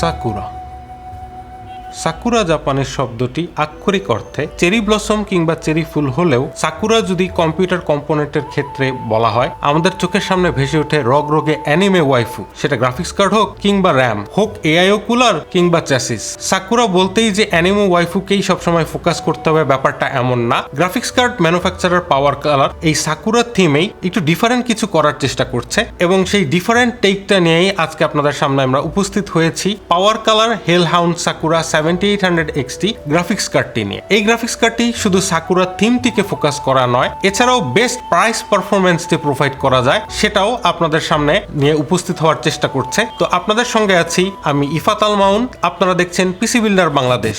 Sakura sakura জাপানের শব্দটি আক্ষরিক অর্থে চেরি ব্লসম কিংবা চেরি ফুল হলেও সাকুরা যদি কম্পিউটার কম্পোনেন্টের ক্ষেত্রে বলা হয়, আমাদের চোখের সামনে ভেসে ওঠে রগ রগে অ্যানিমে ওয়াইফু। সেটা গ্রাফিক্স কার্ড হোক কিংবা র্যাম, হোক এআইও কুলার কিংবা চ্যাসিস। সাকুরা বলতেই যে অ্যানিমে ওয়াইফুকেই সবসময় ফোকাস করতে হবে ব্যাপারটা এমন না। Graphics card, manufacturer PowerColor এই সাকুরা থিমেই একটু ডিফারেন্ট কিছু করার চেষ্টা করছে এবং সেই ডিফারেন্ট টেকটা নিয়েই আজকে আপনাদের সামনে আমরা উপস্থিত হয়েছি। PowerColor Hellhound Sakura seventy eight hundred XT graphics কার্ডটি নিয়ে। এই গ্রাফিক্স কার্ডটি শুধু সাকুরা থিমটিকে ফোকাস করা নয়, এছাড়াও বেস্ট প্রাইস পারফরমেন্সটি প্রোভাইড করা যায়, সেটাও আপনাদের সামনে নিয়ে উপস্থিত হওয়ার চেষ্টা করছে। তো আপনাদের সঙ্গে আছি আমি ইফাত আল মাউন, আপনারা দেখছেন পিসি বিল্ডার বাংলাদেশ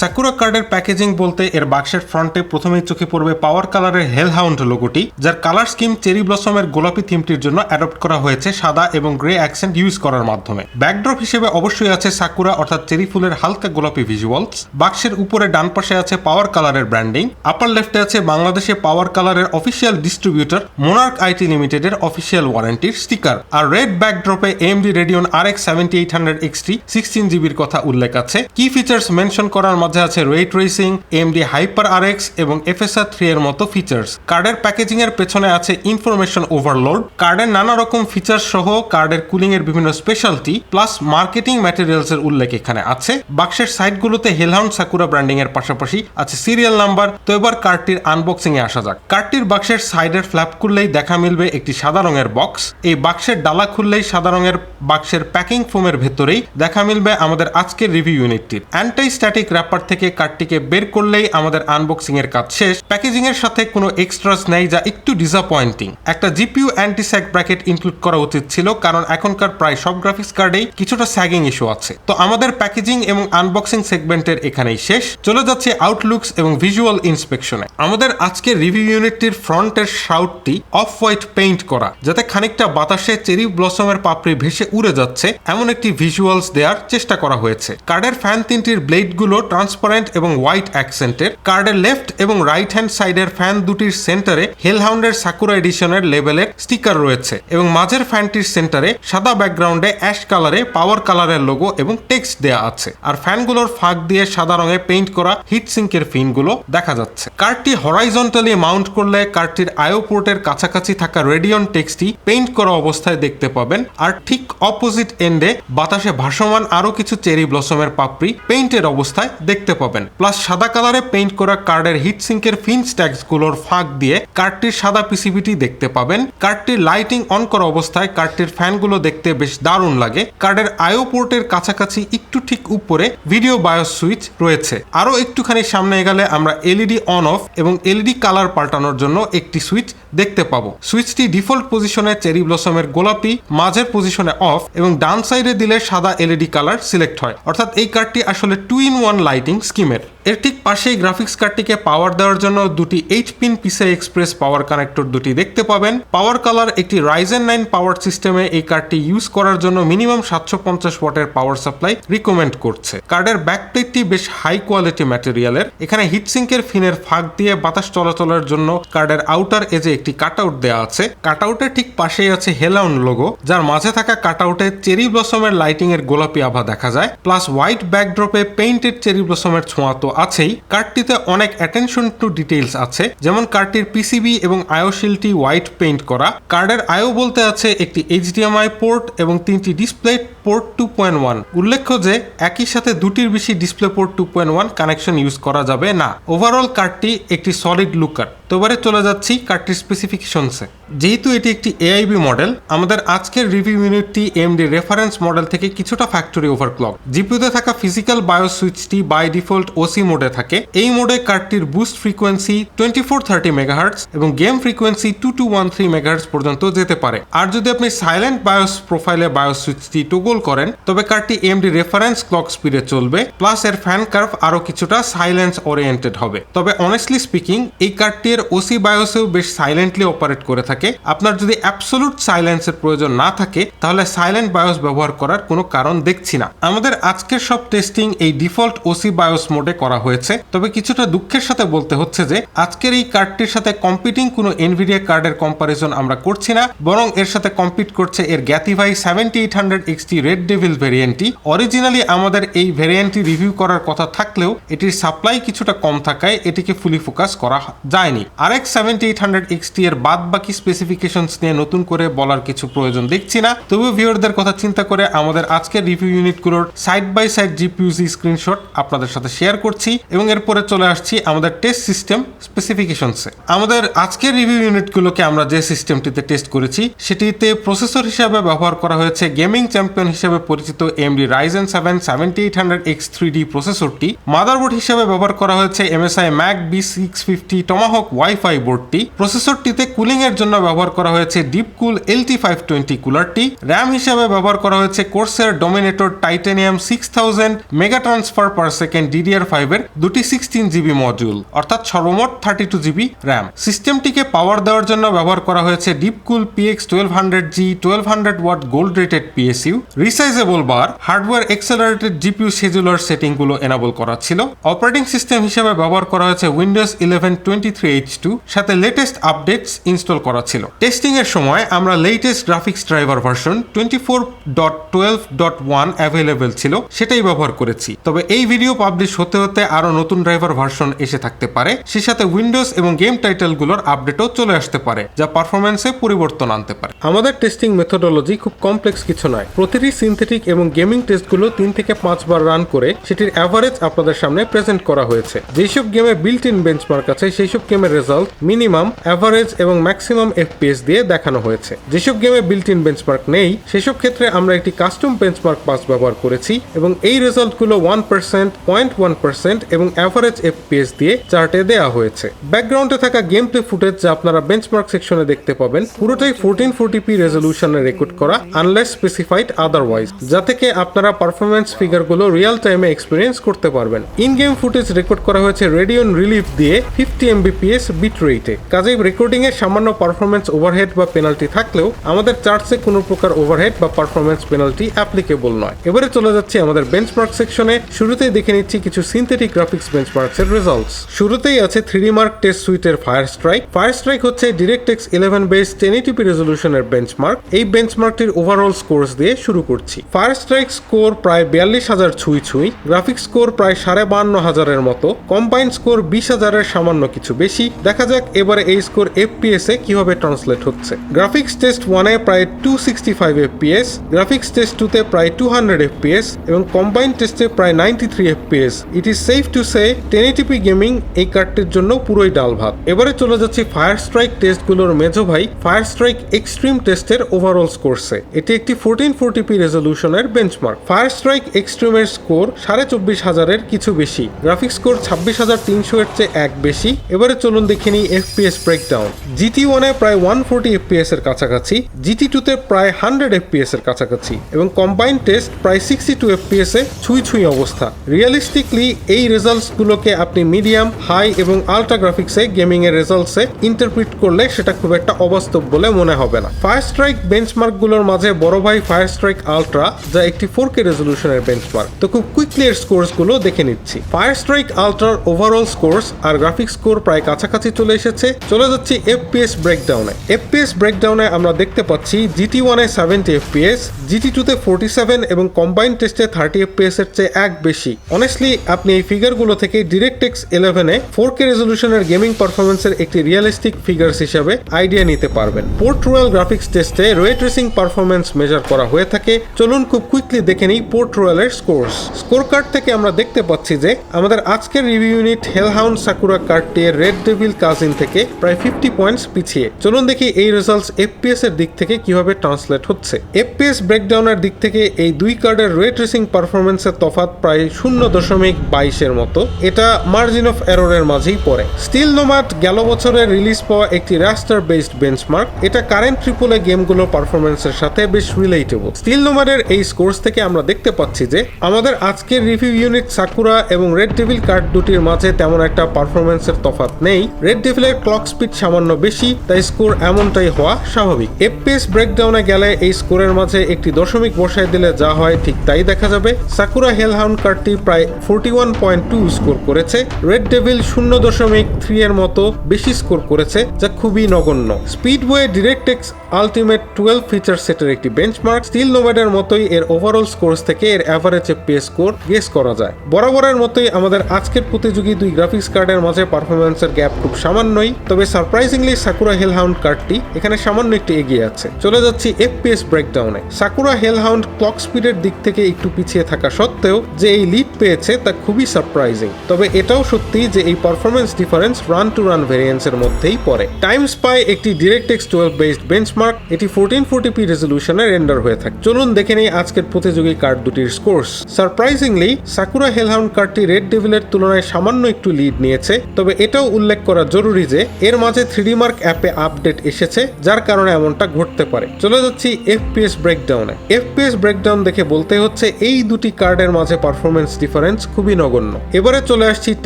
সাকুরা কার্ডের প্যাকেজিং বলতে এর বাক্সের ফ্রন্টে প্রথমেই চোখে পড়বে পাওয়ার কালারের হেলহাউন্ড লোগোটি যার কালার স্কিম চেরি ব্লসমের গোলাপি থিমটির জন্য অ্যাডপ্ট করা হয়েছে সাদা এবং গ্রে অ্যাকসেন্ট ইউজ করার মাধ্যমে। ব্যাকড্রপ হিসেবে অবশ্যই আছে সাকুরা অর্থাৎ চেরি ফুলের হালকা গোলাপি ভিজুয়ালস বাক্সের উপরে ডান পাশে আছে পাওয়ার কালারের ব্র্যান্ডিং আপার লেফটে আছে বাংলাদেশে পাওয়ার কালারের অফিসিয়াল ডিস্ট্রিবিউটর মোনার্ক আইটি লিমিটেডের অফিসিয়াল ওয়ারেন্টির স্টিকার আর red ব্যাকড্রপে AMD Radeon R X seventy eight hundred XT sixteen জিবির কথা উল্লেখ আছে। কি ফিচার্স মেনশন করার মাঝে আছে ray tracing AMD hyper R X এবং এফএসআর থ্রি এর মতো ফিচার্স কার্ডের প্যাকেজিং এর পেছনে আছে ইনফরমেশন ওভারলোড কার্ডের নানা রকম ফিচার্স সহ কার্ডের কুলিং এর বিভিন্ন স্পেশালিটি প্লাস মার্কেটিং ম্যাটেরিয়ালস এর উল্লেখ এখানে আছে। বাক্সের সাইডগুলোতে হেলহাউন্ড সাকুরা ব্র্যান্ডিং এর পাশাপাশি আছে সিরিয়াল নাম্বার তো এবার কার্ডটির আনবক্সিং এ আসা যাক। কার্ডটির বাক্সের সাইডের ফ্ল্যাপ খুললেই দেখা মিলবে একটি সাদা রঙের বক্স এই বাক্সের ডালা খুললেই সাদা রঙের বাক্সের প্যাকিং ফোমের ভেতরেই দেখা মিলবে আমাদের আজকের রিভিউ ইউনিটটির অ্যান্টাই স্ট্যাটিক র্যাপার থেকে কার্ডটিকে বের করলেই আমাদের আনবক্সিং এর কাজ শেষ। প্যাকেজিং এর সাথে কোনো এক্সট্রাস নেই যা একটু ডিসঅ্যাপয়েন্টিং একটা জিপিইউ অ্যান্টি ব্র্যাকেট ইনক্লুড করা উচিত ছিল, কারণ এখনকার প্রায় সব গ্রাফিক্স কার্ডেই কিছুটা স্যাগিং ইস্যু আছে। তো আমাদের প্যাকেজিং এবং আনবক্সিং সেগমেন্টের এখানেই শেষ। চলে যাচ্ছে আউটলুকস এবং ভিজুয়াল ইন্সপেকশনে আমাদের আজকের রিভিউ ইউনিটটির ফ্রন্টের শাউটটি অফ হোয়াইট পেইন্ট করা, যাতে খানিকটা বাতাসে চেরি ব্লসমের পাপড়ি ভেসে উড়ে যাচ্ছে, এমন একটি ভিজুয়ালস দেওয়ার চেষ্টা করা হয়েছে। কার্ডের ফ্যান তিনটির ব্লেডগুলো ট্রান্সপারেন্ট এবং হোয়াইট অ্যাকসেন্টের কার্ডের লেফট এবং রাইট হ্যান্ড সাইডের ফ্যান দুটির সেন্টারে হেলহাউন্ডের সাকুরা এডিশনের লেভেলের স্টিকার রয়েছে এবং মাঝের ফ্যানটির সেন্টারে সাদা ব্যাকগ্রাউন্ডে অ্যাশ কালারে পাওয়ার কালারের লোগো এবং টেক্সট দেয়া আছে। আর ফ্যানগুলোর ফাঁক দিয়ে সাদা রঙে পেইন্ট করা হিট সিঙ্কের ফিনগুলো দেখা যাচ্ছে। কার্ডটি হরাইজন্টালি মাউন্ট করলে কার্ডটির আয়ো পোর্টের কাছাকাছি থাকা রেডিয়ন টেক্সটি পেইন্ট করা অবস্থায় দেখতে পাবেন। আর ঠিক অপোজিট এন্ডে বাতাসে ভাসমান আরও কিছু চেরি ব্লসমের পাপড়ি পেইন্টের অবস্থায় দেখতে পাবেন। প্লাস সাদা কালারে পেইন্ট করা কার্ডের হিট সিঙ্কের ফিন স্ট্যাক্সগুলোর ফাঁক দিয়ে কার্ডটির সাদা পিসিবিটি দেখতে পাবেন। কার্ডটির লাইটিং অন করা অবস্থায় কার্ডটির ফ্যানগুলো দেখতে বেশ দারুণ লাগে। কার্ডের আয়ো পোর্টের কাছাকাছি একটু ঠিক উপরে ভিডিও বায়োস সুইচ রয়েছে। আরও একটুখানি সামনে গেলে আমরা এলইডি অন অফ এবং এলইডি কালার পাল্টানোর জন্য একটি সুইচ দেখতে পাবো। সুইচটি ডিফল্ট পজিশনে চেরি ব্লসমের গোলাপি, মাঝের পজিশনে অফ এবং ডান সাইডে দিলে সাদা এলইডি কালার সিলেক্ট হয়। অর্থাৎ এই কার্ডটি আসলে টু ইন ওয়ান লাইটিং স্কিমের। এর ঠিক পাশেই গ্রাফিক্স কার্ডটিকে পাওয়ার দেওয়ার জন্য দুটি eight pin PCI express power connector দুটি দেখতে পাবেন। পাওয়ার কালার একটি রাইজেন নাইন পাওয়ার সিস্টেমে এই কার্ডটি ইউজ করার জন্য মিনিমাম সাতশো পঞ্চাশ ওয়াটের পাওয়ার সাপ্লাই রিকমেন্ড করছে। কার্ডের ব্যাকপ্লেটটি বেশ হাই কোয়ালিটি ম্যাটেরিয়ালের। এখানে হিটসিঙ্কের ফিনের ফাঁক দিয়ে বাতাস চলাচলের জন্য কার্ডের আউটার এজে একটি কাট আউট দেওয়া আছে। কাট আউটের ঠিক পাশেই আছে হেলাউন লোগো যার মাঝে থাকা কাট আউটে চেরি ব্লসমের লাইটিং এর গোলাপি আভা দেখা যায় প্লাস হোয়াইট ব্যাকড্রপে পেইন্টেড চেরি ব্লসমের ছোঁয়া তো আছেই। কার্ডটিতে অনেক অ্যাটেনশন টু ডিটেইলস আছে, যেমন কার্ডটির পিসিবি এবং আয়ো শিলটি হোয়াইট পেইন্ট করা। কার্ডের আয়ো বলতে আছে একটি এইচডিএমআই পোর্ট এবং তিনটি display port two point one উল্লেখ্য যে, একই সাথে দুটির বেশি display port two point one connection use করা যাবে না। ওভারঅল কার্ডটি একটি সলিড লুকার তো এবারে চলে যাচ্ছি কার্ডটির স্পেসিফিকেশনসে যেহেতু এটি একটি এআইবি মডেল আমাদের আজকের রিভিউ ইউনিটটি এমডি রেফারেন্স মডেল থেকে কিছুটা ফ্যাক্টরি ওভারক্লক জিপিউতে থাকা ফিজিক্যাল বায়ো সুইচটি বাই ডিফল্ট ওসি মোডে থাকে। এই মোডে কার্ডটির boost frequency twenty four thirty megahertz এবং game frequency two two one three megahertz পর্যন্ত যেতে পারে। আর যদি আপনি সাইলেন্ট বায়োস প্রোফাইলে বায়োস সুইচটি টগল করেন, তবে কার্ডটি এমডি রেফারেন্স ক্লক স্পিডে চলবে প্লাস এর ফ্যান কার্ভ আরও কিছুটা সাইলেন্স ওরিয়েন্টেড হবে। তবে অনেস্টলি স্পিকিং এই কার্ডটির ওসি বায়োসেও বেশ সাইলেন্টলি অপারেট করে থাকে। থাকে, আপনার যদি অ্যাবসোলুট সাইলেন্সের প্রয়োজন না থাকে, তাহলে সাইলেন্ট বায়োস ব্যবহার করার কোনো কারণ দেখছি না। আমাদের আজকের সব টেস্টিং এই ডিফল্ট ওসি বায়োস মোডে করা হয়েছে। তবে কিছুটা দুঃখের সাথে বলতে হচ্ছে যে, আজকের এই কার্ডটির সাথে কম্পিটিং কোনো এনভিডিয়া কার্ডের কম্পারিজন আমরা করছি না, বরং এর সাথে কম্পিট করছে এর গ্যাথিভাই seventy eight hundred XT Red Devil ভেরিয়েন্টটি originally আমাদের এই ভেরিয়েন্টটি রিভিউ করার কথা থাকলেও, এটির সাপ্লাই কিছুটা কম থাকায় এটিকে ফুলি ফোকাস করা যায়নি। আরেক সেভেন্টি এইট হান্ড্রেড এক্সটি এর বাদ বাকি স্পেসিফিকেশনস নিয়ে নতুন করে বলার কিছু প্রয়োজন দেখছি না। তবুও ভিউয়ারদের কথা চিন্তা করে আমাদের আজকের review ইউনিটগুলোর side by side GPU Z screenshot আপনাদের সাথে শেয়ার করছি এবং এরপরে চলে আসছি আমাদের টেস্ট সিস্টেম স্পেসিফিকেশনসে আমাদের আজকের রিভিউ ইউনিটগুলোকে আমরা যে সিস্টেমটিতে টেস্ট করেছি, সেটিতে প্রসেসর হিসাবে ব্যবহার করা হয়েছে গেমিং চ্যাম্পিয়ন হিসেবে পরিচিত AMD Ryzen seven seventy eight hundred X three D প্রসেসরটি motherboard হিসেবে ব্যবহার করা হয়েছে MSI MAG B six fifty Tomahawk WiFi বোর্ডটি প্রসেসরটিতে কুলিং এর জন্য ব্যবহার করা হয়েছে DeepCool LT five twenty কুলারটি র্যাম হিসেবে ব্যবহার করা হয়েছে কোর্সের Dominator titanium six thousand mega transfer per second DDR ফাইভের দুটি সিক্সটিন জিবি মডিউল অর্থাৎ সর্বমোট থার্টি টু জিবি র্যাম সিস্টেমটিকে পাওয়ার দেওয়ার জন্য ব্যবহার করা হয়েছে DeepCool PX twelve hundred G twelve hundred watt gold rated PSU resizable bar hardware accelerated GPU scheduler সেটিংগুলো enable করা ছিল। অপারেটিং সিস্টেম হিসেবে ব্যবহার করা হয়েছে Windows eleven twenty three H two সাথে লেটেস্ট আপডেটস ইনস্টল করা ছিল। টেস্টিং এর সময় আমরা latest graphics driver version twenty four dot twelve dot one available ছিল, সেটাই ব্যবহার করেছি। তবে এই ভিডিও পাবলিশ হতে হতে আরও নতুন ড্রাইভার ভার্সন এসে থাকতে পারে, সে সাথে উইন্ডোজ এবং গেম টাইটেলগুলোর আপডেটও চলে আসতে পারে, যা পারফরমেন্সে পরিবর্তন আনতে পারে। আমাদের টেস্টিং মেথোডোলজি খুব কমপ্লেক্স কিছু নয়। প্রতিটি সিনথেটিক এবং গেমিং টেস্টগুলো তিন থেকে পাঁচবার রান করে, সেটির অ্যাভারেজ আপনাদের সামনে প্রেজেন্ট করা হয়েছে। যেসব গেমে বিল্ট ইন বেঞ্চমার্ক আছে সেই সব গেমের রেজাল্ট মিনিমাম অ্যাভারেজ এবং ম্যাক্সিমাম এফপিএস দিয়ে দেখানো হয়েছে। যেসব গেমে বিল্ট ইন বেঞ্চমার্ক নেই, সেসব ক্ষেত্রে আমরা একটি কাস্টম বেঞ্চমার্ক পাস ব্যবহার করেছি এবং এই রেজাল্টগুলো one percent point one percent এবং অ্যাভারেজ এফপিএস দিয়ে চার্টে দেওয়া হয়েছে। ব্যাকগ্রাউন্ডে থাকা গেম প্লে ফুটেজ যা আপনারা বেঞ্চমার্ক সেকশনে দেখতে পাবেন, পুরোটাই ফোরটিন ফোরটি পি রেজলিউশনে রেকর্ড করা আনলেস স্পেসিফাইড আদারওয়াইজ যা থেকে আপনারা পারফরমেন্স ফিগারগুলো রিয়েল টাইমে এক্সপিরিয়েন্স করতে পারবেন। ইন গেম ফুটেজ রেকর্ড করা হয়েছে রেডিয়ন রিলিফ দিয়ে ফিফটি এমবিপিএস বিট রেটে কাজেই রেকর্ডিং এর সামান্য পারফরমেন্স ওভারহেড বা পেনাল্টি থাকলেও আমাদের চার্টসে কোনো প্রকার ওভারহেড বা পারফরমেন্স পেনাল্টি অ্যাপ্লিকেবল নয়। এবারে চলে যাচ্ছি আমাদের বেঞ্চমার্ক সেকশনে শুরুতেই দেখে নিচ্ছি কিছু সিনথেটিক গ্রাফিক্স বেঞ্চমার্কস এর রেজাল্টস শুরুতেই আছে থ্রি মার্ক টেস্ট সুইটের ফায়ার স্ট্রাইক ফায়ার স্ট্রাইক হচ্ছে DirectX eleven based ten eighty P রেজলিউশনের benchmark এই বেঞ্চমার্কটির ওভারঅল স্কোর্স দিয়ে শুরু করছি। ফায়ার স্ট্রাইক স্কোর প্রায় বিয়াল্লিশ হাজার ছুঁই ছুঁই। গ্রাফিক্স স্কোর প্রায় সাড়ে বান্ন হাজারের মতো। কম্বাইন স্কোর বিশ হাজারের সামান্য কিছু বেশি। দেখা যাক এবারে এই স্কোর এফপিএস এ কীভাবে ট্রান্সলেট হচ্ছে? গ্রাফিক্স টেস্ট ওয়ানে প্রায় two sixty five FPS graphics test টুতে প্রায় টু হান্ড্রেড এফপিএস এবং কম্বাইন টেস্টে প্রায় ninety three FPS it is safe to say ten eighty P gaming এই কার্ডটির জন্য পুরোই ডাল ভাত। এবারে চলে যাচ্ছি ফায়ার স্ট্রাইক টেস্টগুলোর মেজো ভাই ফায়ার স্ট্রাইক এক্সট্রিম টেস্টের ওভারঅল স্কোরসে এটি একটি ফোরটিন ফোরটি পি রেজলিউশনের বেঞ্চমার্ক ফায়ার স্ট্রাইক এক্সট্রিমের স্কোর সাড়ে চব্বিশ হাজারের কিছু বেশি। গ্রাফিক্স স্কোর ছাব্বিশ হাজার তিনশো এর চেয়ে এক বেশি। এবারে চলুন দেখে নিই এফপিএস ব্রেকডাউন জিটি ওয়ানে প্রায় ওয়ান ফোরটি এফপিএস এর কাছাকাছি জিটি টুতে প্রায় হান্ড্রেড এফপিএস এর কাছাকাছি এবং কম্বাইন টেস্ট প্রায় সিক্সটি টু এফপিএস এ ছুঁই ছুঁই অবস্থা। রিয়েলিস্টিকলি এই রেজাল্টস গুলোকে আপনি মিডিয়াম হাই এবং আলট্রা গ্রাফিক্সে গেমিং এর রেজাল্টসে ইন্টারপ্রিট করলে সেটা খুব একটা অবাস্তব বলে মনে হবে না। ফায়ার স্ট্রাইক বেঞ্চমার্কগুলোর মাঝে বড় ভাই ফায়ার স্ট্রাইক আলট্রা যা একটি ফোর কে রেজলিউশনের বেঞ্চমার্ক তো খুব কুইকলি এর স্কোর্সগুলো দেখে নিচ্ছি। ফায়ার স্ট্রাইক আলট্রার ওভারঅল স্কোর্স আর গ্রাফিক্স স্কোর প্রায় কাছাকাছি চলে এসেছে। চলে যাচ্ছি এফপিএস ব্রেকডাউনে এফপিএস ব্রেকডাউনে আমরা দেখতে পাচ্ছি জিটি ওয়ানে সেভেন্টি এফপিএস জিটি টুতে ফোর্টি সেভেন এবং কম্বাইন টেস্টে থার্টি এফপিএস এর চেয়ে এক বেশি। অনেস্টলি আপনি এই ফিগারগুলো থেকে ডিরেক্ট ডিরেক্টেক্স ইলেভেনে ফোর কে রেজলিউশনের গেমিং পারফরমেন্সের একটি রিয়েলিস্টিক ফিগার্স হিসাবে আইডিয়া নিতে পারবেন। পোর্ট রয়্যাল গ্রাফিক্স টেস্টে রে ট্রেসিং পারফরমেন্স মেজার করা হয়ে থাকে। চলুন খুব কুইকলি দেখে নিই পোর্ট রয়্যালের স্কোর্স স্কোর কার্ড থেকে আমরা দেখতে পাচ্ছি যে আমাদের আজকের রিভিউ ইউনিট হেলহাউন্ড সাকুরা কার্ডটি রেড ডেভিল কাজিন থেকে প্রায় ফিফটি পয়েন্টস পিছিয়ে। চলুন দেখি এই রেজাল্টস এফপিএস এর দিক থেকে কীভাবে ট্রান্সলেট হচ্ছে। এফপিএস ব্রেকডাউনের দিক থেকে এই দুই কার্ডের রে ট্রেসিং পারফরমেন্সের তফাৎ প্রায় শূন্য দশমিক বাইশের মতো। এটা মার্জিন অফ এররের মাঝেই পড়ে। স্টিল নোমাট গেল বছরের রিলিজ পাওয়া একটি রাস্টার বেসড বেঞ্চমার্ক এটা কারেন্ট ট্রিপলে গেমগুলো পারফরমেন্সের সাথে বেশ রিলেটেবল স্টিল নোমারের এই স্কোর্স থেকে আমরা দেখতে পাচ্ছি যে, আমাদের আজকের রিভিউ ইউনিট সাকুরা এবং রেড ডেভিল কার্ড দুটির মাঝে তেমন একটা পারফরমেন্সের তফাৎ নেই। রেড ডেভিলের ক্লক স্পিড সামান্য বেশি, তাই স্কোর এমনটাই হওয়া স্বাভাবিক। এফপিএস ব্রেকডাউনে গেলে এই স্কোরের মাঝে একটি দশমিক বসায় দিলে যা হয় ঠিক তাই দেখা যাবে। সাকুরা হেলহাউন্ড কার্ডটি প্রায় forty one point two score করেছে। রেড ডেভিল শূন্য দশমিক থ্রি এর মতো বেশি স্কোর করেছে, যা খুবই নগণ্য। Speed Way DirectX ultimate twelve feature সেটের একটি বেঞ্চমার্ক স্টিল নোম্যাডের মতোই এর ওভারঅল স্কোর্স থেকে এর অ্যাভারেজ এফপিএস স্কোর গেস করা যায়। বরাবরের মতোই আমাদের আজকের প্রতিযোগী দুই গ্রাফিক্স কার্ডের মাঝে পারফরমেন্সের গ্যাপ খুব সামান্যই, তবে সারপ্রাইজিংলি সাকুরা হেলহাউন্ড কার্ডটি এখানে সামান্য একটু এগিয়ে আছে। চলে যাচ্ছি এফপিএস ব্রেকডাউনে সাকুরা হেলহাউন্ড ক্লক স্পিডের দিক থেকে একটু পিছিয়ে থাকা সত্ত্বেও যে এই লিড পেয়েছে তা খুবই সারপ্রাইজিং তবে এটাও সত্যি যে এই performance difference run to run ভেরিয়েন্সের মধ্যেই পড়ে। টাইম স্পাই একটি ডিরেক্টেক্স টুয়েলভ বেসড বেঞ্চমার্ক এটি ফোরটিন ফোরটি পি রেজলিউশনে রেন্ডার হয়ে থাকে। চলুন দেখে নেই আজকের প্রতিযোগী কার্ড দুটির স্কোর্স সারপ্রাইজিংলি সাকুরা হেলহাউন্ড কার্ডটি রেড ডেভিলের তুলনায় সামান্য একটু লিড নিয়েছে, তবে এটাও উল্লেখ করা জরুরি যে এর মাঝে থ্রিডি মার্ক অ্যাপে আপডেট এসেছে, যার কারণে এমনটা ঘটতে পারে। চলে যাচ্ছি এফপিএস ব্রেকডাউনে এফপিএস ব্রেকডাউন দেখে বলতে হচ্ছে, এই দুটি কার্ডের মাঝে পারফরমেন্স ডিফারেন্স খুবই নগণ্য। এবারে চলে আসছি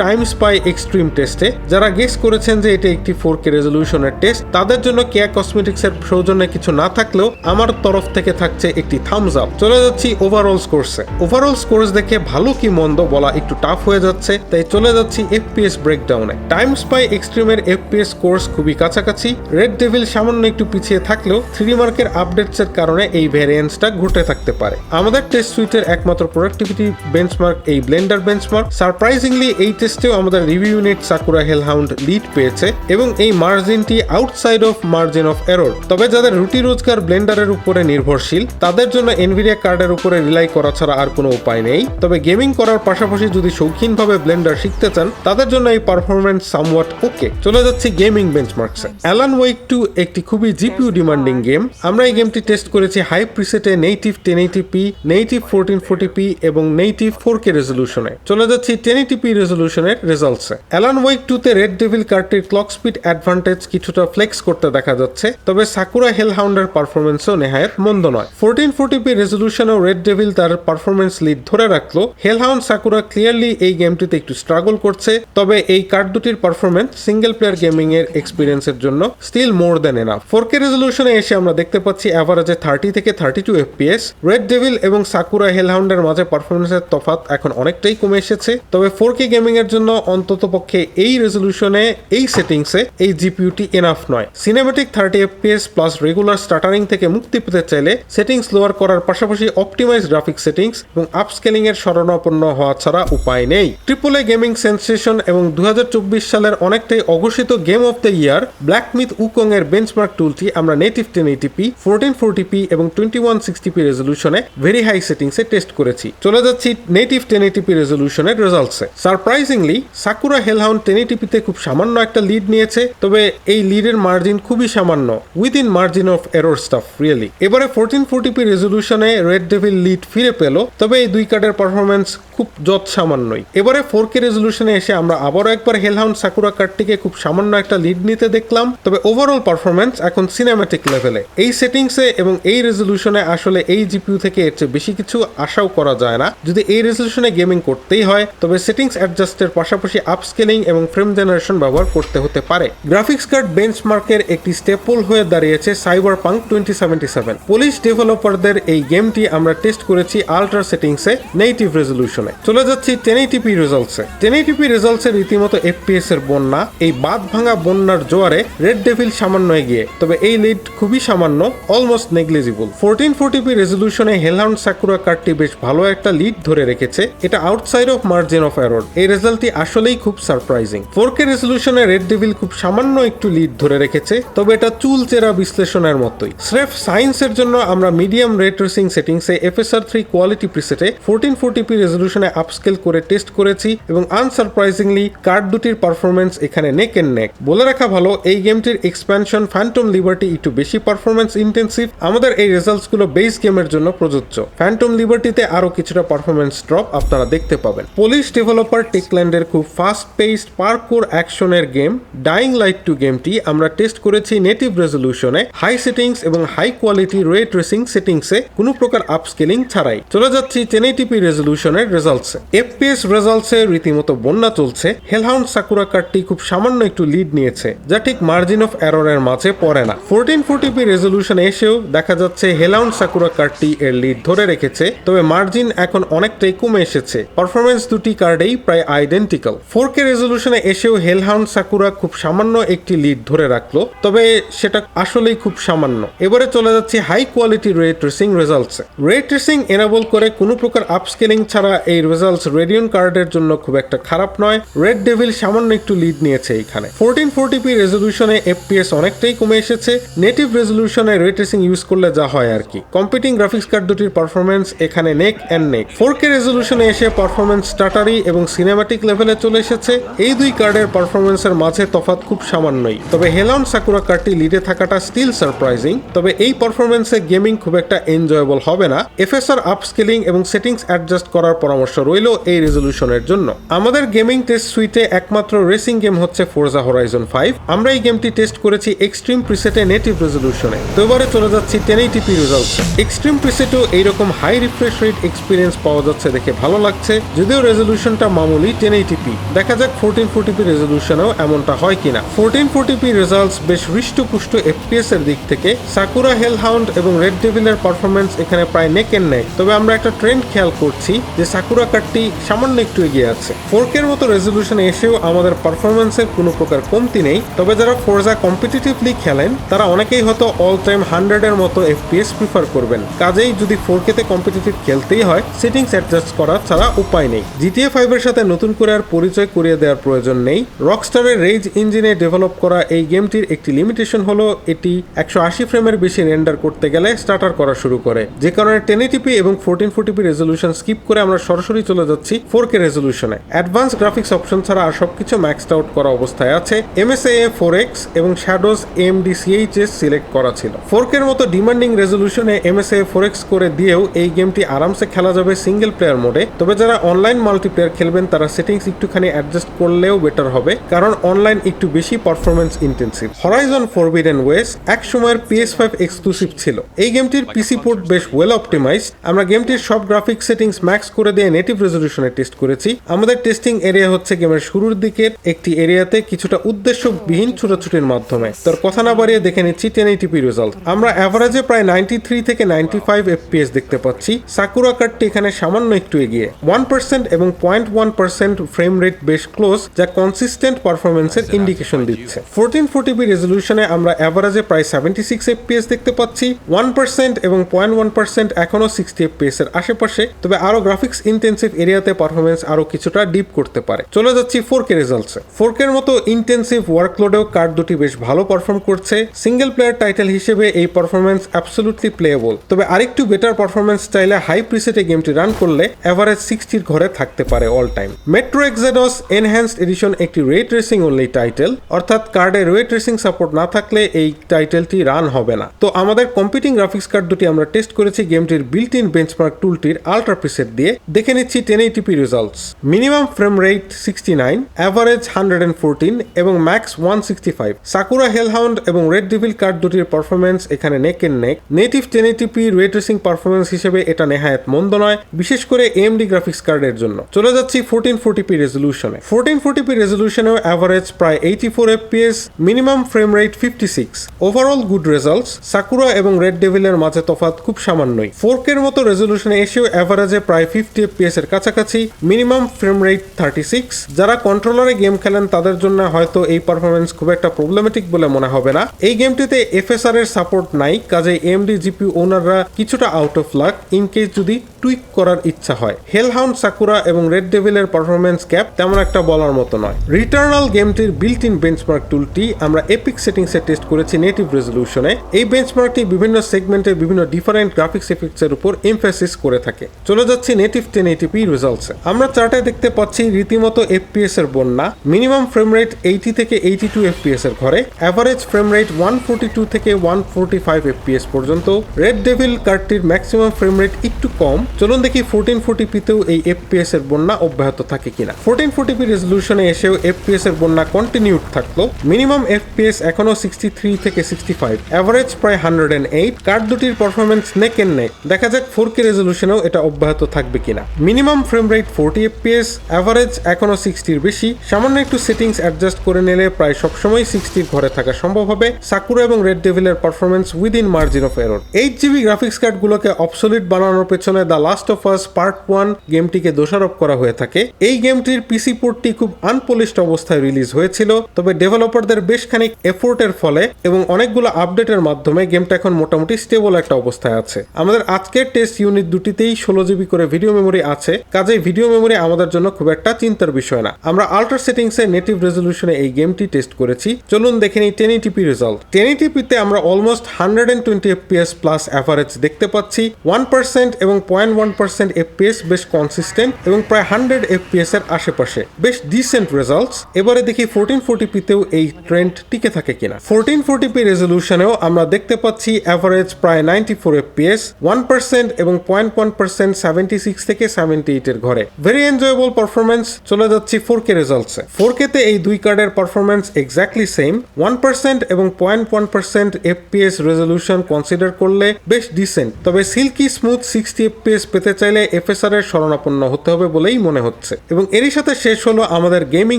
টাইম স্পাই এক্সট্রিম টেস্টে যারা গেস করেছেন যে এটা একটি ফোর কে রেজলিউশনের টেস্ট তাদের জন্য কেয়া কসমেটিক্স এর সৌজন্যে কিছু না থাকলেও আমার তরফ থেকে থাকছে একটি থামস আপ চলে যাচ্ছি ওভারঅল স্কোর্সে ওভারঅল স্কোর্স দেখে ভালো কি মন্দ বলা একটু টাফ হয়ে যাচ্ছে, তাই চলে যাচ্ছি এফপিএস ব্রেকডাউনে টাইম স্পাই এক্সট্রিমের এফপিএস কোর্স খুবই কাছাকাছি। রেড ডেভিল সামান্য একটু পিছিয়ে থাকলেও থ্রি মার্কের আপডেটস এর কারণে এই ভ্যারিয়েন্সটা ঘটে থাকতে পারে। আমাদের টেস্ট সুইটের একমাত্র প্রোডাক্টিভিটি বেঞ্চমার্ক এই ব্লেন্ডার বেঞ্চমার্ক সারপ্রাইজিংলি এই টেস্টেও আমাদের review unit Sakura Hellhound lead পেয়েছে এবং এই মার্জিনটি outside of margin of error তবে যাদের রুটি রোজগার ব্লেন্ডারের উপরে নির্ভরশীল, তাদের জন্য এনভিডিয়া কার্ডের উপরে রিলাই করা ছাড়া আর কোনো উপায় নেই। তবে গেমিং করার পাশাপাশি যদি শৌখিনভাবে ব্লেন্ডার শিখতে চান, তাদের জন্য এই পারফরমেন্স সামওয়াট ওকে চলে যাচ্ছে গেমিং বেঞ্চমার্কসে অ্যালান ওয়েক টু একটি খুবই জিপিউ ডিমান্ডিং গেম আমরা এই গেমটি টেস্ট করেছি high প্রিসেটে native ten p native fourteen forty p এবং নেইটিভ ফোর কে রেজলিউশনে চলে যাচ্ছি টেন পি রেজলিউশনের রেজাল্টসে অ্যালান ওয়েক টুতে রেড ডেভিল কার্ডটির ক্লক স্পিড অ্যাডভান্টেজ কিছুটা ফ্লেক্স করতে দেখা যাচ্ছে তবে সাকুরা হেল হাউন্ডের পারফরমেন্সও নেহায়ত মন্দ নয়। ফোরটিন ফোরটি পি রেজলিউশনেও রেড ডেভিল তার পারফরমেন্স লিড ধরে রাখল। হেল হাউন্ড সাকুরা ক্লিয়ারলি এই গেমটিতে একটু স্ট্রাগল করছে তবে এই কার্ড দুটির পারফরমেন্স সিঙ্গেল প্লেয়ার গেমিং এর এক্সপিরিয়েন্সের জন্য still more than enough four K রেজলিউশনে এসে আমরা দেখতে পাচ্ছি অ্যাভারেজে থার্টি থেকে thirty two FPS Red Devil এবং সাকুরা হেলহাউন্ডের মাঝে পারফরমেন্সের তফাত এখন অনেকটাই কমে এসেছে। তবে ফোর কে গেমিং এর জন্য অন্তত পক্ষে এই রেজলিউশনে এই সেটিংসে এই জিপিউটি এনাফ নয়। Cinematic thirty FPS plus regular স্টার্টারিং থেকে মুক্তি পেতে চাইলে সেটিংস লোয়ার করার পাশাপাশি অপটিমাইজ গ্রাফিক সেটিংস এবং আপস্কেলিং এর শরণাপন্ন হওয়া ছাড়া উপায় নেই। ট্রিপল এ গেমিং সেন্সেশন এবং দু হাজার চব্বিশ সালের অনেকটাই অঘোষিত game of the year Black Myth Wukong এর বেঞ্চমার্ক টুলটি আমরা native ten eighty p fourteen forty p এবং টোয়েন্টি ওয়ান সিক্সটি পি রেজলিউশনে ভেরি হাই সেটিংসে টেস্ট করেছি। চলে যাচ্ছি নেটিভ টেন এইটিপি রেজলিউশনের রেজাল্টসে সারপ্রাইজিংলি সাকুরা হেলহাউন্ড টেন এইটিপিতে খুব সামান্য একটা লিড নিয়েছে, তবে এই লিডের মার্জিন খুবই সামান্য within margin of error stuff really এবারে ফোরটিন ফোরটি পি রেজলিউশনে রেড ডেভিল লিড ফিরে পেল, তবে এই দুই কার্ডের পারফরমেন্স খুব যৎ সামান্যই। এবারে ফোর কে রেজলিউশনে এসে আমরা আবারও একবার হেলহাউন্ড সাকুরা কার্ডটিকে খুব সামান্য একটা লিড নিতে দেখলাম, তবে ওভারঅল পারফরমেন্স এখন সিনেম্যাটিক লেভেলে এই সেটিংসে এবং এই রেজলিউশনে আসলে এই জিপিউ থেকে এর চেয়ে বেশি কিছু আশাও করা যায় না। যদি এই রেজলিউশনে গেমিং করতেই হয়, তবে সেটিংস অ্যাডজাস্টের পাশাপাশি আপস্কেলিং এবং ফ্রেম জেনারেশন ব্যবহার করতে হতে পারে। গ্রাফিক্স কার্ড বেঞ্চমার্কের একটি স্টেপল হয়ে দাঁড়িয়েছে Cyberpunk twenty seventy seven Polish ডেভেলপারদের এই গেমটি আমরা টেস্ট করেছি আল্ট্রা সেটিংসে নেটিভ রেজলিউশনে চলে যাচ্ছি টেন এইটিপি রেজাল্টসে টেন এইটিপি রেজাল্টসের রীতিমতো এফপিএস এর বন্যা। এই বাদ ভাঙা বন্যার জোয়ারে রেড ডেভিল সামান্য এগিয়ে, তবে এই লিড খুবই সামান্য almost negligible fourteen forty p রেজলিউশনে Hellhound Sakura কার্ডটি বেশ ভালো একটা লিড ধরে রেখেছে। এটা outside of margin of error এই রেজাল্টটি আসলেই খুব সারপ্রাইজিং ফোর কে রেজলিউশনে রেড ডেভিল খুব সামান্য একটু লিড ধরে রেখেছে, তবে এটা চুল চেরা বিশ্লেষণের মতোই। স্রেফ সায়েন্সের জন্য আমরা মিডিয়াম রে ট্রেসিং সেটিংসে এফএসআর থ্রি কোয়ালিটি প্রিসেটে ফোরটিন ফোরটি পি রেজলিউশনে আপস্কেল করে টেস্ট করেছি এবং আনসারপ্রাইজিংলি কার্ড দুটির পারফরমেন্স এখানে নেক এন্ড নেক বলে রাখা ভালো, এই গেমটির এক্সপ্যানশন ফ্যান্টম লিবার্টি একটু বেশি পারফরমেন্স ইন্টেন্সিভ আমাদের এই রেজাল্টসগুলো বেস গেমের জন্য প্রযোজ্য। ফ্যান্টম লিবার্টিতে আরও কিছুটা পারফরমেন্স ড্রপ আপনারা দেখতে পাবেন। পুলিশ ডেভেলপার টেকল্যান্ডের খুব ফাস্ট পেসড পার্কোর অ্যাকশনের গেম ডাইং লাইট টু গেমটি আমরা টেস্ট করেছি নেটিভ রেজলিউশনে হাই সেটিংস এবং হাই কোয়ালিটি রে ট্রেসিং সেটিংসে কোনো প্রকার আপস্কেলিং ছাড়াই। চলে যাচ্ছি টেন এইটিপি রেজলিউশনের রেজাল্টসে এফপিএস রেজাল্টসে রীতিমতো বন্যা চলছে। হেলহাউন্ড সাকুরা কার্ডটি খুব সামান্য একটু লিড নিয়েছে, যা ঠিক মার্জিন অফ এররের মাঝে পড়ে না। ফোরটিন ফোরটি পি রেজলিউশন এসেও দেখা যাচ্ছে হেলাউন্ড সাকুরা কার্ডটি এর লিড ধরে রেখেছে, তবে মার্জিন এখন অনেকটাই কমে এসেছে। পারফরমেন্স দুটি কার্ডেই প্রায় আইডেন্টিক্যাল ফোর কে রেজলিউশনে এসেও হেলহাউন্ড সাকুরা খুব সামান্য একটি লিড ধরে রাখল, তবে সেটা আসলেই খুব সামান্য। এবারে চলে যাচ্ছে হাই কোয়ালিটি রে ট্রেসিং রেজাল্টসে রে ট্রেসিং এনাবল করে কোনো প্রকার আপস্কেলিং ছাড়া এই রেজাল্টস রেডিয়ন কার্ডের জন্য খুব একটা খারাপ নয়। রেড ডেভিল সামান্য একটু লিড নিয়েছে এইখানে ফোরটিন ফোরটি পি রেজলিউশনে এফপিএস অনেকটাই কমে এসেছে। নেটিভ রেজলিউশনে রে ট্রেসিং ইউজ করলে যা হয় আর কি। কম্পিটিং গ্রাফিক্স কার্ড দুটির পারফরমেন্স এখানে neck and neck. Four K রেজলিউশনে এসে পারফরমেন্স স্টাটারি এবং সিনেমাটিক লেভেলে চলে এসেছে। এই দুই কার্ডের পারফরমেন্সের মাঝে তফাৎ খুব সামান্যই। তবে হেলন সাকুরা কার্ডটি লিডে থাকাটা স্টিল সারপ্রাইজিং তবে এই পারফরমেন্সে গেমিং খুব একটা এনজয়েবল হবে না। এফএসআর আপস্কেলিং এবং সেটিংস অ্যাডজাস্ট করার পরামর্শ রইল এই রেজলিউশনের জন্য। আমাদের গেমিং টেস্ট সুইটে একমাত্র রেসিং গেম হচ্ছে ফোরজা হরাইজন ফাইভ আমরা এই গেমটি টেস্ট করেছি এক্সট্রিম প্রিসেটে নেটিভ রেজলিউশনে তো এবারে চলে যাচ্ছি ten eighty p results extreme প্রিসেটেও এইরকম হাই রিফ্রেশ রেট এক্সপিরিয়েন্স পাওয়া যাচ্ছে দেখে ভালো লাগছে, যদিও রেজলিউশনটা মামুলি টেন এইটিপি দেখা যাক ফোরটিন ফোরটিপি রেজলিউশনেও এমনটা হয় কিনা। ফোরটিন ফোরটিপি রেজাল্টস বেশ হৃষ্টপুষ্ট এফপিএস এর দিক থেকে। সাকুরা হেল হাউন্ড এবং রেড ডেভিলের পারফরমেন্স এখানে প্রায় নেক এর নেক তবে আমরা একটা ট্রেন্ড খেয়াল করছি যে সাকুরা কার্ডটি সামান্য একটু এগিয়ে আছে। ফোরকের মতো রেজলিউশনে এসেও আমাদের পারফরমেন্সের কোনো প্রকার কমতি নেই। তবে যারা ফোরজা কম্পিটিটিভলি খেলেন, তারা অনেকেই হয়তো অল টাইম হান্ড্রেডের মতো এফপিএস প্রিফার করবেন। কাজেই যদি ফোর কেতে কম্পিটিটিভ খেলতেই হয় সেটিংস অ্যাডজাস্ট করা ছাড়া উপায় নেই। জিটিএ ফাইভের সাথে নতুন করে আর পরিচয় করিয়ে দেওয়ার প্রয়োজন নেই। রকস্টারের রেজ ইঞ্জিনে ডেভেলপ করা এই গেমটির একটি লিমিটেশন হলো, এটি একশো আশি ফ্রেমের বেশি রেন্ডার করতে গেলে স্টার্টার করা শুরু করে। যে কারণে টেন এটিপি এবং fourteen forty p resolution skip করে আমরা সরাসরি চলে যাচ্ছি ফোর কে রেজলিউশনে অ্যাডভান্স গ্রাফিক্স অপশন ছাড়া আর সবকিছু ম্যাক্সড আউট করা অবস্থায় আছে। এমএসএ ফোর এক্স এবং শ্যাডোজ এমডি সিএইচএস সিলেক্ট করা ছিল। ফোর কের মতো ডিমান্ডিং রেজলিউশনে এমএসএ ফোর এক্স করে দিয়েও এই গেমটি আরামসে খেলা যাবে সিঙ্গেল প্লেয়ার মোডে তবে যারা অনলাইন মাল্টিপ্লেয়ার খেলবেন, তারা সেটিংস একটুখানি অ্যাডজাস্ট করলেও বেটার হবে, কারণ অনলাইন একটু বেশি performance intensive Horizon Forbidden West এক সময়ের পিএস ফাইভ এক্সক্লুসিভ ছিল। এই গেমটির পিসি পোর্ট বেশ ওয়েল অপটিমাইজ আমরা গেমটির সব গ্রাফিক সেটিংস ম্যাক্স করে দিয়ে নেটিভ রেজলিউশনে টেস্ট করেছি। আমাদের টেস্টিং এরিয়া হচ্ছে গেমের শুরুর দিকের একটি এরিয়াতে কিছুটা উদ্দেশ্যবিহীন ছোটাছুটির মাধ্যমে। তোর কথা না বাড়িয়ে দেখে নিচ্ছি টেন এইটিপি রেজাল্ট আমরা অ্যাভারেজে প্রায় নাইনটি থ্রি থেকে নাইনটি ফাইভ এফপিএস দেখতে পাচ্ছি। সাকুরা কার্ডটি এখানে সামান্য একটু এগিয়ে। ওয়ান পার্সেন্ট এবং point one percent frame rate বেশ ক্লোজ যা কনসিস্টেন্ট পারফরমেন্সের ইন্ডিকেশন দিচ্ছে। ফোরটিন ফোরটিপি রেজলিউশনে আমরা অ্যাভারেজে প্রায় সেভেন্টি সিক্স এফপিএস দেখতে পাচ্ছি। ওয়ান পার্সেন্ট এবং পয়েন্ট ওয়ান পার্সেন্ট এখনও সিক্সটি এফপিএস এর আশেপাশে, তবে আরও গ্রাফিক্স ইন্টেন্সিভ এরিয়াতে পারফরমেন্স আরও কিছুটা ডিপ করতে পারে। চলে যাচ্ছি ফোর কে রেজাল্টসে ফোর কের মতো ইন্টেন্সিভ ওয়ার্কলোডেও কার্ড দুটি বেশ ভালো পারফর্ম করছে। সিঙ্গেল প্লেয়ার টাইটেল হিসেবে এই পারফরমেন্স অ্যাবসলুটলি প্লেয়েবল তবে আরেকটু বেটার পারফরমেন্স চাইলে হাই প্রিসেটে গেমটি রান করলে অ্যাভারেজ সিক্সটির ঘরে থাকতে পারে all time Metro Exodus Enhanced Edition একটি রে ট্রেসিং অনলি টাইটেল অর্থাৎ কার্ডে রে ট্রেসিং সাপোর্ট না থাকলে এই টাইটেলটি রান হবে না। তো আমাদের কম্পিটিং গ্রাফিক্স কার্ড দুটি আমরা টেস্ট করেছি গেমটির বিল্ট ইন বেঞ্চমার্ক টুলটির আলট্রা প্রিসেট দিয়ে। দেখে নিচ্ছি ten eighty p results minimum frame rate sixty nine average hundred and fourteen এবং max one sixty five Sakura hellhound এবং রেড ডিভিল কার্ড দুটির পারফরমেন্স এখানে neck and neck native ten eighty p ray tracing performance হিসেবে এটা নেহায়ত মন্দ নয়, বিশেষ করে এমডি গ্রাফিক্স কার্ডের জন্য। চলে যাচ্ছি ফোরটিন ফোরটিপি রেজলিউশনে ফোরটিন ফোরটিপি রেজলিউশনেও অ্যাভারেজ প্রায় eighty four FPS minimum frame rate fifty six overall good results Sakura এবং রেড ডেভিলের মাঝে তফাৎ খুব সামান্যই। ফোর কের মতো রেজলিউশনে এসেও অ্যাভারেজে প্রায় ফিফটি এফপিএস এর কাছাকাছি minimum frame rate thirty six যারা কন্ট্রোলারে গেম খেলেন, তাদের জন্য হয়তো এই পারফরমেন্স খুব একটা প্রবলেমেটিক বলে মনে হবে না। এই গেমটিতে এফএসআর এর সাপোর্ট নাই কাজে এমডি জিপি ওনাররা কিছুটা out of luck in case যদি টুইক করার ইচ্ছা হয়। হেলহাউন্ড, সাকুরা এবং রেড ডেভিলের পারফরমেন্স ক্যাপ তেমন একটা বলার মতো নয়। রিটার্নাল গেমটির বিল্ট ইন বেঞ্চমার্ক টুলটি আমরা এপিক সেটিংসে টেস্ট করেছি নেটিভ রেজলিউশনে। এই বেঞ্চমার্কটি বিভিন্ন সেগমেন্টের বিভিন্ন ডিফারেন্ট গ্রাফিক্স এফেক্টস এর উপর এমফেসিস করে থাকে। চলে যাচ্ছি নেটিভ টেন এইটিপি রেজাল্টসে। আমরা চার্টে দেখতে পাচ্ছি রীতিমতো এফপিএস এর বন্যা। মিনিমাম ফ্রেম রেট এইটি থেকে এইটি টু এফপিএস এর ঘরে। Average frame rate one forty two থেকে ওয়ান ফোর্টি ফাইভ এফপিএস পর্যন্ত। রেড ডেভিল কার্ডটির ম্যাক্সিমাম ফ্রেম রেট একটু কম। চলুন দেখি ফোরটিন ফোর্টি পিতেও এই এফপিএস এর বন্যা অব্যাহত থাকে কিনা। ফোরটিন ফোর্টি পি রেজলিউশনে এসেও এফপিএস এর বন্যা কন্টিনিউড থাকল। মিনিমাম এফপিএস এখনও সিক্সটি থ্রি থেকে সিক্সটি ফাইভ অ্যাভারেজ প্রায় হান্ড্রেড এন্ড এইট কার্ড দুটির পারফরমেন্স নেক এন নেক দেখা যাক ফোর কে রেজলিউশনেও এটা অব্যাহত থাকবে কিনা। Minimum frame rate forty FPS average এখনও সিক্সটির বেশি। সামান্য একটু সেটিংস অ্যাডজাস্ট করে নিলে প্রায় সবসময় সিক্সটির ঘরে থাকা সম্ভব হবে। সাকুরা এবং red ডেভিলের performance within margin of error eight GB graphics কার্ডগুলোকে obsolete বানানোর পেছনে the Last of Us Part one গেমটিকে দোষারোপ করা হয়ে থাকে। এই গেমটির পিসি পোর্টটি খুব আনপলিশড অবস্থায় রিলিজ হয়েছিল, তবে ডেভেলপারদের বেশ খানিক এফোর্টের ফলে এবং অনেকগুলো আপডেটের মাধ্যমে গেমটা এখন মোটামুটি স্টেবল একটা অবস্থায় আছে। আমাদের আজকের টেস্ট ইউনিট দুটিতেই ষোলো জিবি করে ভিডিও মেমোরি আছে, কাজেই ভিডিও মেমোরি আমাদের জন্য খুব একটা চিন্তার বিষয় না। আমরা আল্ট্রা সেটিংসে নেটিভ রেজলিউশনে এই গেমটি টেস্ট করেছি। চলুন দেখে নিই ten eighty p result ten ইটিপিতে আমরা almost hundred and twenty FPS plus average দেখতে পাচ্ছি ওয়ান পার্সেন্ট এবং পয়েন্ট ওয়ান পার্সেন্ট এফপিএস বেশ কনসিস্টেন্ট এবং প্রায় হান্ড্রেড এফপিএস এর আশেপাশে। বেশ ডিসেন্ট রেজাল্টস এবারে দেখি ফোরটিন ফোর্টি পিতেও এই ট্রেন্ড টিকে থাকে কিনা। ফোরটিন ফোর্টি পি রেজলিউশনেও আমরা দেখতে পাচ্ছি অ্যাভারেজ প্রায় ninety four FPS one percent এবং point one percent seventy six থেকে সেভেন্টি এইটের ঘরে। ভেরি এনজয়েবল পারফরমেন্স চলে যাচ্ছি ফোর কে রেজাল্টসে ফোর কেতে এই দুই কার্ডের performance exactly same one percent এবং point one percent FPS resolution consider করলে বেশ ডিসেন্ট তবে সিল্কি স্মুথ সিক্সটি এফপিএস পেতে চাইলে এফএসআর এর শরণাপন্ন হতে হবে বলেই মনে হচ্ছে। এবং এরই সাথে শেষ হলো আমাদের গেমিং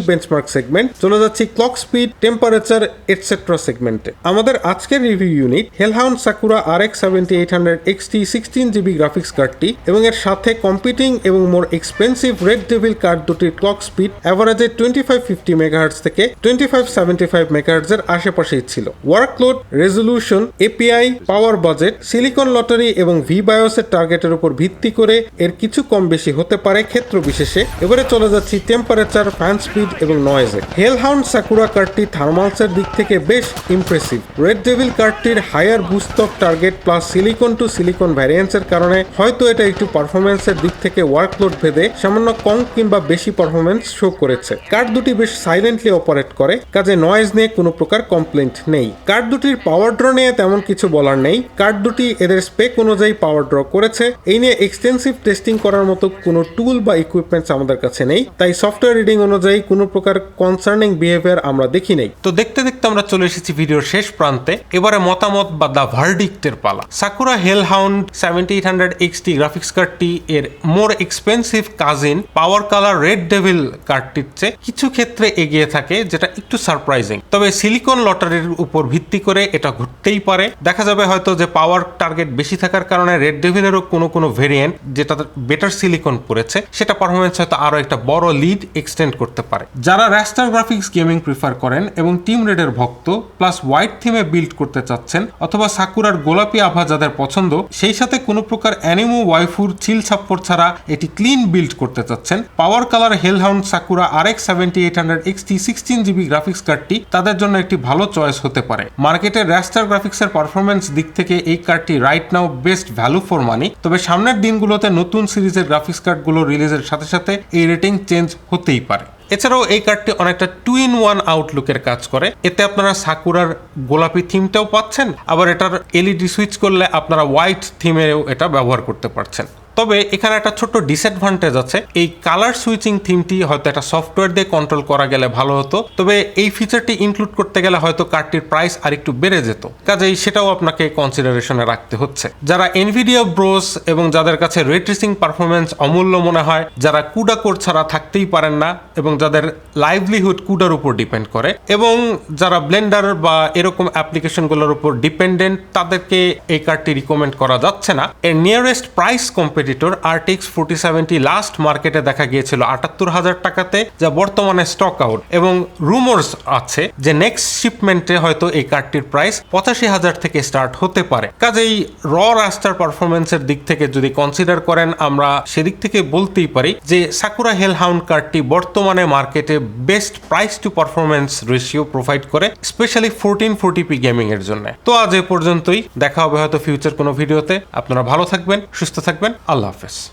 বেঞ্চমার্ক সেগমেন্ট। চলে যাচ্ছি ক্লক স্পিড, টেম্পারেচার এটসেট্রা সেগমেন্টে। আমাদের আজকের review unit Hellhound Sakura R X seventy eight hundred XT sixteen GB graphics কার্ডটি এবং এর সাথে কম্পিটিং এবং more expensive Red Devil card দুটির ক্লক স্পিড অ্যাভারেজে টোয়েন্টি ফাইভ ফিফটি মেগাহার্টস থেকে twenty five seventy five megahertz এর আশেপাশেই ছিল। Workload resolution API power budget silicon lottery এবং ভি বায়োসের টার্গেটের উপর ভিত্তি করে এর কিছু কম বেশি হতে পারে ক্ষেত্র বিশেষে। এবারে চলে যাচ্ছি টেম্পারেচার ফ্যান স্পিড এবং নয়েজে হেলহাউন্ড সাকুরা কার্ডটি থার্মালসের দিক থেকে বেশ impressive Red Devil কার্ডটির higher boost clock target plus silicon to silicon ভ্যারিয়েন্সের কারণে হয়তো এটা একটু পারফরমেন্সের দিক থেকে ওয়ার্কলোড ভেদে সামান্য কম কিংবা বেশি পারফরমেন্স শো করেছে। কার্ড দুটি বেশ সাইলেন্টলি অপারেট করে, কাজে নয়েজ নিয়ে কোনো প্রকার কমপ্লেন্ট নেই। কার্ড দুটির পাওয়ার ড্র নিয়ে তেমন কিছু বলার নেই। কার্ড দুটি এদের স্পেক অনুযায়ী পাওয়ার ড্র করেছে, এই নিয়ে এক্সটেন্সিভ টেস্টিং করার মতো কোনো টুল বা ইকুইপমেন্টস আমাদের কাছে নেই। তাই সফটওয়্যার রিডিং অনুযায়ী কোনো প্রকার কনসার্নিং বিহেভিয়ার আমরা দেখি নাই। তো দেখতে দেখতে আমরা চলে এসেছি ভিডিওর শেষ প্রান্তে। এবারে মতামত বা দ্য ভার্ডিক্টের পালা। Sakura Hellhound seventy eight hundred XT graphics কার্ডটি এর more expensive cousin PowerColor Red Devil কার্ডটির চেয়ে কিছু ক্ষেত্রে এগিয়ে থাকে, যেটা একটু সারপ্রাইজিং তবে সিলিকন লটারির উপর ভিত্তি করে এটা ঘটতেই পারে। দেখা যাবে হয়তো যে পাওয়ার টার্গেট বেশি থাকার কারণে রেড ডেভিলেরও কোনো কোনো ভেরিয়েন্ট যেটা বেটার সিলিকন পড়েছে, সেটা পারফরমেন্স হয়তো আরও একটা বড় লিড এক্সটেন্ড করতে পারে। যারা র্যাস্টার গ্রাফিক্স গেমিং প্রিফার করেন এবং টিম রেডের ভক্ত প্লাস হোয়াইট থিমে বিল্ড করতে চাচ্ছেন, অথবা সাকুরার গোলাপি আভা যাদের পছন্দ, সেই সাথে কোনো প্রকার অ্যানিমো ওয়াইফুর চিল ছাপ্পর ছাড়া এটি ক্লিন বিল্ড করতে চাচ্ছেন। PowerColor Hellhound Sakura R X seventy eight hundred XT sixteen GB graphics কার্ডটি তাদের জন্য একটি ভালো চয়েস হতে পারে। মার্কেটে র্যাস্টার গ্রাফিক্সের পারফরমেন্স দিক থেকে এই কার্ডটি right now best value for money তবে সামনের দিনগুলোতে নতুন সিরিজের গ্রাফিক্স কার্ডগুলো রিলিজের সাথে সাথে এই রেটিং চেঞ্জ হতেই পারে। এছাড়াও এই কার্ডটি অনেকটা টু ইন ওয়ান আউটলুকের কাজ করে। এতে আপনারা সাকুরার গোলাপি থিমটাও পাচ্ছেন, আবার এটার এলইডি সুইচ করলে আপনারা হোয়াইট থিমেও এটা ব্যবহার করতে পারছেন। তবে এখানে একটা ছোট্ট ডিসঅ্যাডভান্টেজ আছে। এই কালার সুইচিং থিমটি হয়তো একটা সফটওয়্যার দিয়ে কন্ট্রোল করা গেলে ভালো হতো, তবে এই ফিচারটি ইনক্লুড করতে গেলে হয়তো কার্ডটির প্রাইস আর একটু বেড়ে যেত। কাজেই সেটাও আপনাকে কনসিডারেশনে রাখতে হচ্ছে। যারা এনভিডিয়া ব্রোস এবং যাদের কাছে রে ট্রেসিং পারফরমেন্স অমূল্য মনে হয়, যারা কুডা কোড ছাড়া থাকতেই পারেন না এবং যাদের লাইভলিহুড কুডার উপর ডিপেন্ড করে এবং যারা ব্লেন্ডার বা এরকম অ্যাপ্লিকেশনগুলোর উপর ডিপেন্ডেন্ট তাদেরকে এই কার্ডটি রিকমেন্ড করা যাচ্ছে না। এর nearest price competitor RTX forty seventy last মার্কেটে দেখা গিয়েছিল আটাত্তর হাজার টাকাতে, যা বর্তমানে স্টক আউট এবং রুমোর্স আছে যে নেক্সট শিপমেন্টে হয়তো এই কার্ডটির প্রাইস পঁচাশি হাজার থেকে স্টার্ট হতে পারে। কাজেই র রাস্টার পারফরমেন্সের দিক থেকে যদি কনসিডার করেন, আমরা সেদিক থেকে বলতেই পারি যে সাকুরা হেল হাউন্ড কার্ডটি বর্তমানে মার্কেটে best price to performance ratio provide করে specially fourteen forty p gaming এর জন্য। তো আজ এ পর্যন্তই। দেখা হবে হয়তো ফিউচার কোনো ভিডিওতে আপনারা ভালো থাকবেন, সুস্থ থাকবেন। Office.